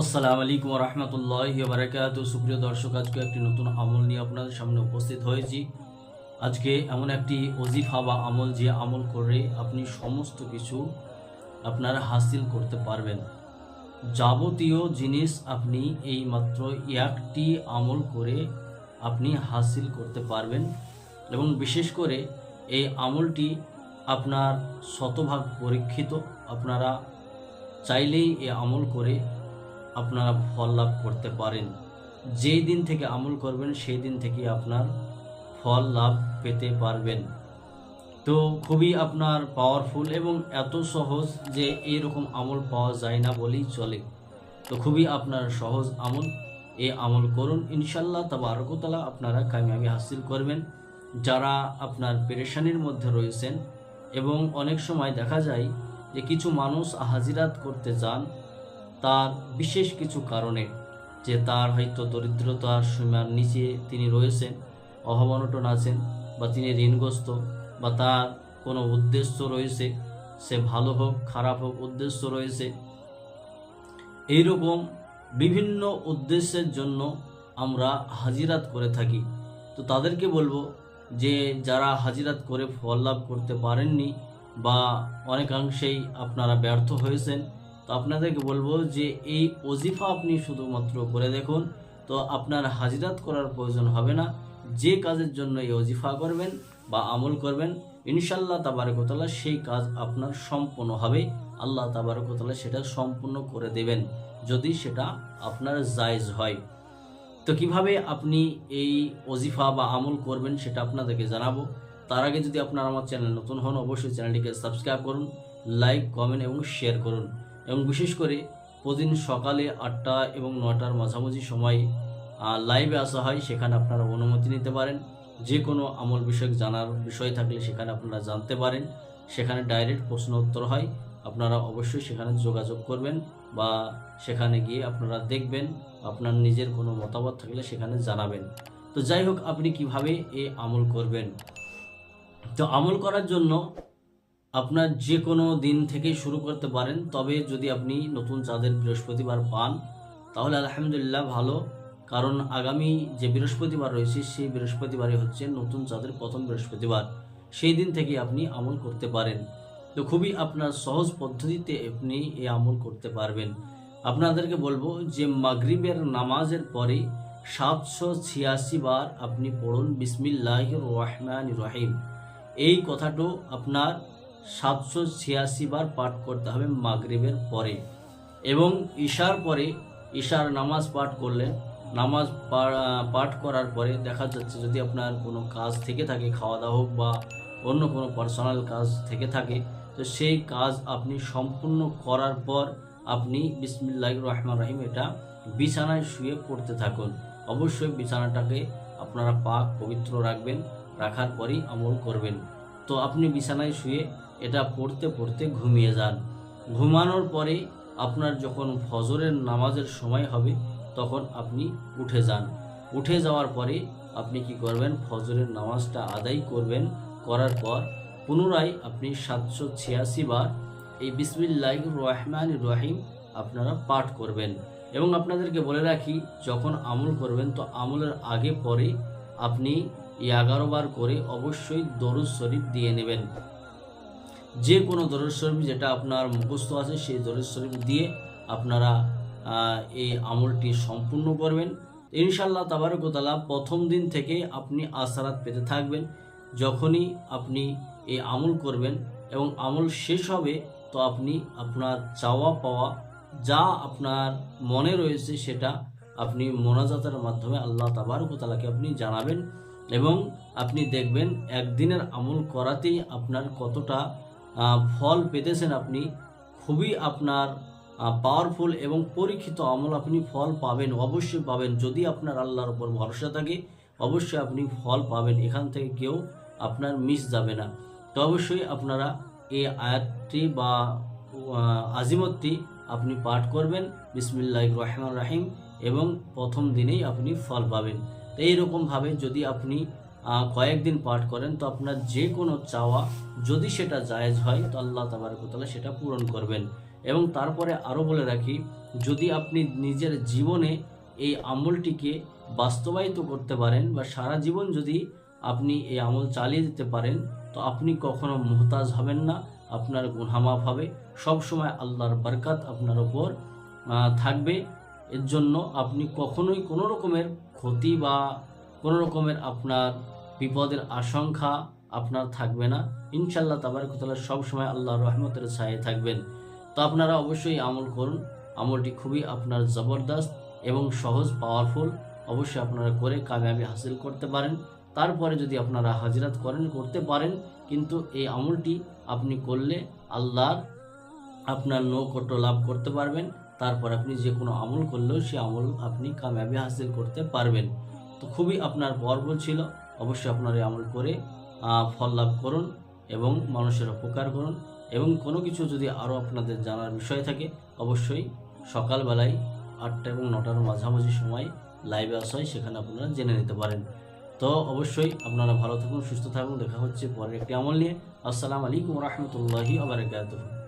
আসসালামু আলাইকুম রহমতুল্লাহ বারাকাত সুপ্রিয় দর্শক, আজকে একটি নতুন আমল নিয়ে আপনাদের সামনে উপস্থিত হয়েছি। আজকে এমন একটি অজিফা বা আমল যে আমল করে আপনি সমস্ত কিছু আপনারা হাসিল করতে পারবেন। যাবতীয় জিনিস আপনি এই মাত্র একটি আমল করে আপনি হাসিল করতে পারবেন এবং বিশেষ করে এই আমলটি আপনার শতভাগ পরীক্ষিত। আপনারা চাইলেই এই আমল করে আপনারা ফল লাভ করতে পারেন। যেই দিন থেকে আমল করবেন, সেই দিন থেকে আপনার ফল লাভ পেতে পারবেন। তো খুবই আপনার পাওয়ারফুল এবং এত সহজ যে এইরকম আমল পাওয়া যায় না বলেই চলে। তো খুবই আপনার সহজ আমল। এই আমল করুন। ইনশাল্লাহ তাবারকতলা আপনারা কামিয়াবি হাসিল করবেন। যারা আপনার পেরেশানির মধ্যে রয়েছেন এবং অনেক সময় দেখা যায় যে কিছু মানুষ হাজিরাত করতে যান তার বিশেষ কিছু কারণে, যে তার হয়তো দরিদ্রতার সীমার নিচে তিনি রয়েছেন অভাবনটন আছেন বা তিনি ঋণগ্রস্ত বা তার কোনো উদ্দেশ্য রয়েছে, সে ভালো হোক, খারাপ হোক, উদ্দেশ্য রয়েছে। এইরকম বিভিন্ন উদ্দেশ্যের জন্য আমরা হাজিরাত করে থাকি। তো তাদেরকে বলব যে, যারা হাজিরাত করে ফল লাভ করতে পারেননি বা অনেকাংশেই আপনারা ব্যর্থ হয়েছেন তো আপনাদেরকে বলব যে এই অজিফা আপনি শুধুমাত্র করে দেখুন, তো আপনার হাজিরাত করার প্রয়োজন হবে না। যে কাজের জন্য এই অজিফা করবেন বা আমল করবেন ইনশাল্লাহ তাবারকতলা সেই কাজ আপনার সম্পূর্ণ হবে। আল্লাহ তাবারকতলা সেটা সম্পূর্ণ করে দেবেন, যদি সেটা আপনার জায়জ হয়। তো কীভাবে আপনি এই অজিফা বা আমল করবেন সেটা আপনাদেরকে জানাব। তার আগে যদি আপনার আমার চ্যানেল নতুন হন, অবশ্যই চ্যানেলটিকে সাবস্ক্রাইব করুন, লাইক, কমেন্ট এবং শেয়ার করুন। এবং বিশেষ করে প্রতিদিন সকালে আটটা এবং নটার মাঝামাঝি সময় লাইভে আসা হয়, সেখানে আপনারা অনুমতি নিতে পারেন। যে কোনো আমল বিষয়ক জানার বিষয় থাকলে সেখানে আপনারা জানতে পারেন। সেখানে ডাইরেক্ট প্রশ্ন উত্তর হয়। আপনারা অবশ্যই সেখানে যোগাযোগ করবেন বা সেখানে গিয়ে আপনারা দেখবেন, আপনার নিজের কোনো মতামত থাকলে সেখানে জানাবেন। তো যাই হোক, আপনি কীভাবে এই আমল করবেন? তো আমল করার জন্য আপনার যে কোনো দিন থেকেই শুরু করতে পারেন, তবে যদি আপনি নতুন চাঁদের বৃহস্পতিবার পান, তাহলে আলহামদুলিল্লাহ ভালো। কারণ আগামী যে বৃহস্পতিবার রয়েছে, সেই বৃহস্পতিবারই হচ্ছে নতুন চাঁদের প্রথম বৃহস্পতিবার। সেই দিন থেকে আপনি আমল করতে পারেন। তো খুবই আপনার সহজ পদ্ধতিতে আপনি এই আমল করতে পারবেন। আপনাদেরকে বলব যে মাগরিবের নামাজের পরে সাতশো ছিয়াশি বার আপনি পড়ুন বিসমিল্লাহ রহমান রহিম। এই কথাটো আপনার সাতশো ছিয়াশি বার পাঠ করতে হবে মাগরিবের পরে এবং ঈশার পরে ঈশার নামাজ পাঠ করলেন নামাজ পাঠ করার পরে দেখা যাচ্ছে যদি আপনার কোনো কাজ থেকে থাকে খাওয়া দাওয়া হোক বা অন্য কোনো পার্সোনাল কাজ থেকে থাকে, তো সেই কাজ আপনি সম্পূর্ণ করার পর আপনি বিসমিল্লাহ রহমান রাহিম এটা বিছানায় শুয়ে পড়তে থাকুন। অবশ্যই বিছানাটাকে আপনারা পাক পবিত্র রাখবেন, রাখার পরই আমল করবেন। তো আপনি বিছানায় শুয়ে এটা পড়তে পড়তে ঘুমিয়ে যান। ঘুমানোর পরে আপনার যখন ফজরের নামাজের সময় হবে, তখন আপনি উঠে যান। উঠে যাওয়ার পরে আপনি কি করবেন? ফজরের নামাজটা আদায় করবেন। করার পর পুনরায় আপনি সাতশো ছিয়াশি বার এই বিসমিল্লাহ রহমান রহিম আপনারা পাঠ করবেন। এবং আপনাদেরকে বলে রাখি, যখন আমল করবেন, তো আমলের আগে পরে আপনি এই এগারো বার করে অবশ্যই দরুদ শরীফ দিয়ে নেবেন। যে কোনো দরুদ শরীফ যেটা আপনার মুখস্থ আছে, সেই দরুদ শরীফ দিয়ে আপনারা এই আমলটি সম্পূর্ণ করবেন। ইনশাল্লাহ তাবারকতালা প্রথম দিন থেকে আপনি আসারাত পেতে থাকবেন। যখনই আপনি এই আমল করবেন এবং আমল শেষ হবে, তো আপনি আপনার চাওয়া পাওয়া যা আপনার মনে রয়েছে সেটা আপনি মোনাজাতের মাধ্যমে আল্লাহ তাবারকতালাকে আপনি জানাবেন এবং আপনি দেখবেন একদিনের আমল করাতেই আপনার কতটা ফল পেতেছেন আপনি, খুবই আপনার পাওয়ারফুল এবং পরীক্ষিত আমল আপনি ফল পাবেন, অবশ্যই পাবেন। যদি আপনার আল্লাহর উপর ভরসা থাকে, অবশ্যই আপনি ফল পাবেন। এখান থেকে কেউ আপনার মিস যাবে না। তো অবশ্যই আপনারা এই আয়াতটি বা আজিমতটি আপনি পাঠ করবেন। বিসমিল্লাহ রহমান রাহিম এবং প্রথম দিনেই আপনি ফল পাবেন। তো এইরকমভাবে যদি আপনি কয়েকদিন পাঠ করেন, তো আপনার যে কোনো চাওয়া যদি সেটা জায়েজ হয়, তো আল্লাহ তাবারকতলা সেটা পূরণ করবেন। এবং তারপরে আরও বলে রাখি, যদি আপনি নিজের জীবনে এই আমলটিকে বাস্তবায়িত করতে পারেন বা সারা জীবন যদি আপনি এই আমল চালিয়ে যেতে পারেন, তো আপনি কখনো মুহতাজ হবেন না, আপনার গুনামাফ হবে। সব সময় আল্লাহর বরকাত আপনার ওপর থাকবে। এর জন্য আপনি কখনোই কোনো রকমের ক্ষতি বা কোনো রকমের আপনার বিপদের আশঙ্কা আপনার থাকবে না। ইনশাল্লাহ তাবারকতলা সব সময় আল্লাহর রহমতের ছায়ে থাকবেন। তো আপনারা অবশ্যই আমল করুন। আমলটি খুবই আপনার জবরদস্ত এবং সহজ পাওয়ারফুল অবশ্যই আপনারা করে কামিয়াবি হাসিল করতে পারেন। তারপরে যদি আপনারা হাজিরাত করেন, করতে পারেন, কিন্তু এই আমলটি আপনি করলে আল্লাহর আপনার নৌকট লাভ করতে পারবেন। তারপর আপনি যে কোনো আমল করলেও সে আমল আপনি কামিয়াবি হাসিল করতে পারবেন। তো খুবই আপনার পর্ব ছিল। অবশ্যই আপনার আমল করে ফল লাভ করুন এবং মানুষের উপকার করুন এবং কোনো কিছু যদি আরও আপনাদের জানার বিষয় থাকে, অবশ্যই সকালবেলায় আটটা এবং নটার মাঝামাঝি সময় লাইভে আসা হয় সেখানে আপনারা জেনে নিতে পারেন। তো অবশ্যই আপনারা ভালো থাকুন, সুস্থ থাকুন। দেখা হচ্ছে পরের একটি আমল নিয়ে। আসসালামু আলাইকুম রহমতুল্লাহি আবরকাতুহ